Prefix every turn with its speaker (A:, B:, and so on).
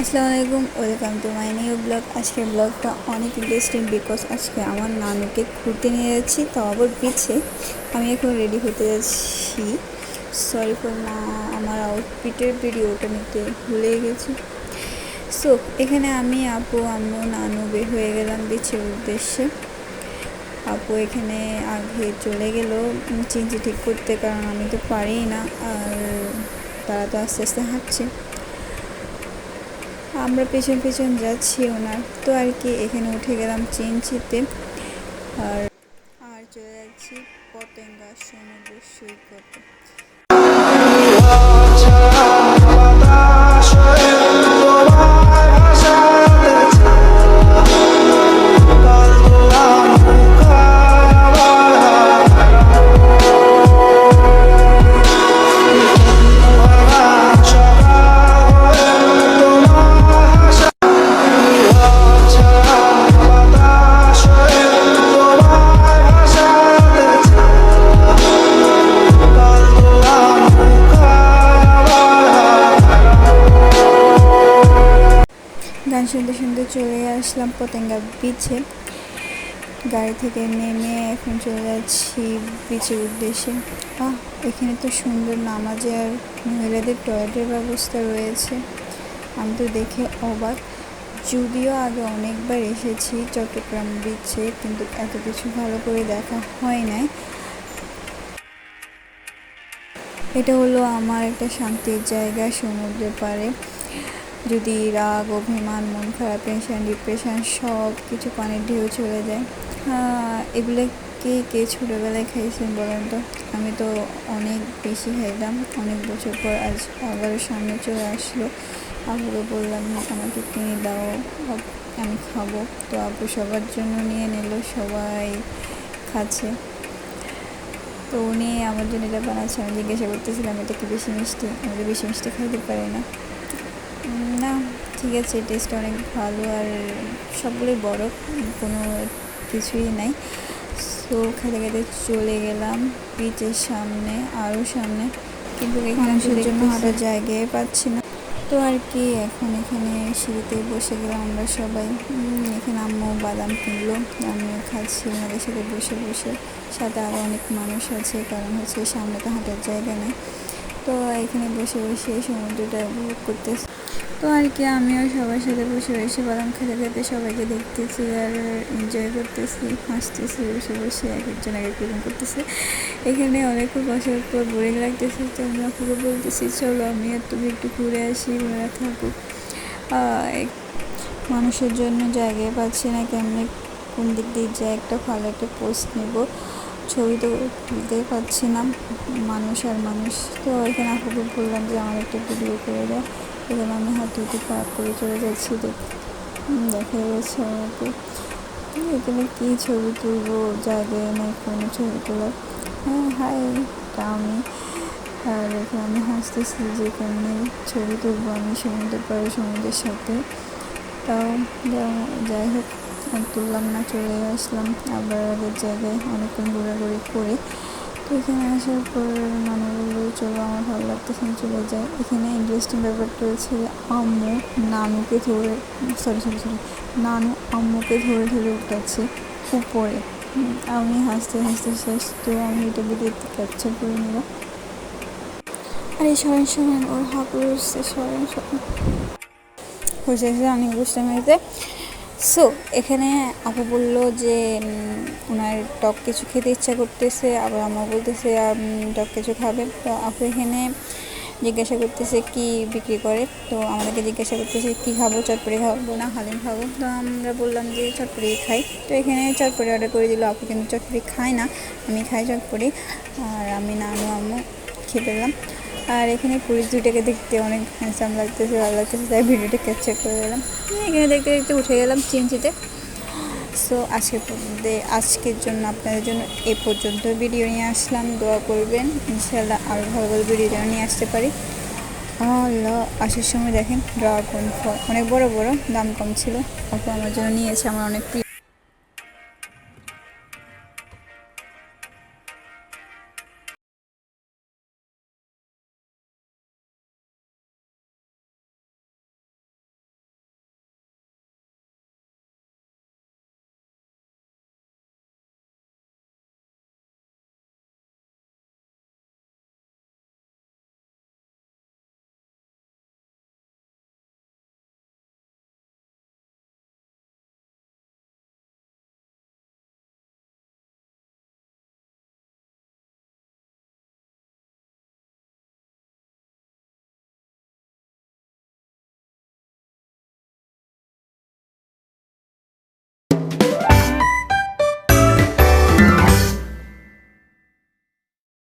A: আসসালামু আলাইকুম, welcome to my new blog. আজকের ব্লগটা অনেক ইন্টারেস্টিং বিকজ আজকে আমার নানুকে ঘুরতে নিয়ে যাচ্ছি, তো আবার পিছে আমি এখন রেডি হতে যাচ্ছি। সরি ফর না, আমার আউটফিটের ভিডিওটা নিতে ভুলে গেছি। সো এখানে আমি, আপু আম্মু নানু বের হয়ে গেলাম বিচের উদ্দেশ্যে। আপু এখানে আগে চলে গেল চিনচি ঠিক করতে, কারণ আমি তো পারি না, আর তারা তো আস্তে আস্তে হাঁটছে। আমরা পেছন পেছন যাচ্ছি ওনার। তো আর কি, এখানে উঠে গেলাম চিনচিতে আর আর চলে যাচ্ছি পতেঙ্গা সমুদ্র সৈকতে। গান শুনতে শুনতে চলে আসলাম পতেঙ্গা বিচে গাড়ি থেকে নেমে এখন চলে যাচ্ছি বিচের উদ্দেশ্যে। আহ, এখানে তো সুন্দর নামাজে আর মহিলাদের টয়লেটের ব্যবস্থা রয়েছে। আমি তো দেখে অবাক। যদিও আগে অনেকবার এসেছি চট্টগ্রাম বিচে কিন্তু এত কিছু ভালো করে দেখা হয় নাই। এটা হলো আমার একটা শান্তির জায়গা সমুদ্রের পাড়ে। যদি রাগ, অভিমান, মন খারাপ টেনশন ডিপ্রেশন সব কিছু পানির ঢেউ চলে যায়। এগুলো কে কে ছোটোবেলায় খাইছেন বলেন তো? আমি তো অনেক বেশি খাইলাম অনেক বছর পর আজ আবারও সামনে চলে আসলো। আপুকে বললাম আমাকে কিনে দাও। আমি খাব। তো আপু সবার জন্য নিয়ে নিল, সবাই খাচ্ছে। তো উনি আমার জন্য এটা বানাচ্ছে। আমি জিজ্ঞাসা করতেছিলাম, এটা কি বেশি মিষ্টি? আমি তো বেশি মিষ্টি খাইতে পারি না। না ঠিক আছে টেস্ট অনেক ভালো আর সবগুলোই বড় কোনো কিছুই নাই। সো খেতে খেতে চলে গেলাম বিচের সামনে আরও সামনে। কিন্তু এখানে জন্য হাঁটার জায়গায় পাচ্ছি না। তো আর কি এখন এখানে সিঁড়িতে বসে গেলাম আমরা সবাই। এখানে আম্মু বাদাম কিনলো আমিও খাচ্ছি ওনাদের সাথে বসে বসে। সাথে আরও অনেক মানুষ আছে কারণ হচ্ছে সামনে তো হাঁটার জায়গা নেই। তো এখানে বসে বসে সমুদ্রটা উপভোগ করতেছি। তো আর কি, আমিও সবার সাথে বসে বসে বাদাম খেতে খেতে সবাইকে দেখতেছি আর এনজয় করতেছি, হাসতেছি, বসে বসে এক একজন এক এক রকম করতেছে। এখানে অনেক বছর পর বোরিং লাগতেছে, তো আমি আপুকে বলতেছি, চলো আমি আর তুমি একটু ঘুরে আসি ওরা থাকুক মানুষের জন্য জায়গায় পাচ্ছি না, কেমনি কোন দিক দিয়ে যায়, একটা ভালো একটা পোস্ট নেব। ছবি তো তুলতেই পাচ্ছি না, মানুষ আর মানুষ। তো এখানে আপুকে বললাম যে আমার একটা ভিডিও করে দেয় এখানে আমি হাত ধুতে খারাপ করে চলে যাচ্ছি দেখা। যাচ্ছে আমাকে। এখানে কী ছবি তুলবো জায়গায় নেই, কোনো ছবি তোলার হ্যাঁ হাই তা আমি। আর এখানে আমি হাসতেছি যে এখানে ছবি তুলবো আমি সমুদ্র পাড়ে সমুদ্রের সাথে। তাও যাই হোক তুললাম না চলে আসলাম। আবার আগের জায়গায় অনেকক্ষণ ঘোরাঘুরি করে তো এখানে আসার পর মানে বলল চলো, আমার ভালো লাগতেছে চলে যায় এখানে ইন্টারেস্টিং ব্যাপারটা হচ্ছে আম্মু নানুকে ধরে সরি সরি সরি নানু আম্মুকে ধরে ধরে উঠাচ্ছে উপরে। আমি হাসতে হাসতে শেষ তো আমি এটা ভিডিও ক্যাপচার করে নিলাম। আর এই সরেন সরেন ওর হাঁপুর উঠছে সরেন সরেন হয়েছে অনেক বুঝতে মেয়েতে সো এখানে আপু বলল যে ওনার টক কিছু খেতে ইচ্ছা করতেছে, আবার আমার বলতেছে টক কিছু খাবে। তো আপু এখানে জিজ্ঞাসা করতেছে কি বিক্রি করে। তো আমাদেরকে জিজ্ঞাসা করতেছে, কি খাব চটপড়ি খাব না হালিম খাব? তো আমরা বললাম যে চটপড়ি খাই। তো এখানে চটপড়ি অর্ডার করে দিল, আপু কিন্তু চটপড়ি খায় না। আমি খাই চটপড়ি আর আমি, নানু, আম্মু খেয়ে ফেললাম আর এখানে পুলিশ দুইটাকে দেখতে অনেক হ্যান্ডসাম লাগতেছে, ভালো লাগতেছে, তাই ভিডিওটা ক্যাপচার করে গেলাম এখানে দেখতে দেখতে উঠে গেলাম চিনচিতে সো আজকে আজকের জন্য আপনাদের জন্য এ পর্যন্ত ভিডিও নিয়ে আসলাম। দোয়া করবেন ইনশাল্লাহ আরও ভালো ভালো ভিডিও যেন নিয়ে আসতে পারি। আল্লাহ, আসার সময় দেখেন ড্রাগন ফল অনেক বড় বড়, দাম কম ছিল। অল্প আমার জন্য নিয়েছে আমার অনেক প্রিয়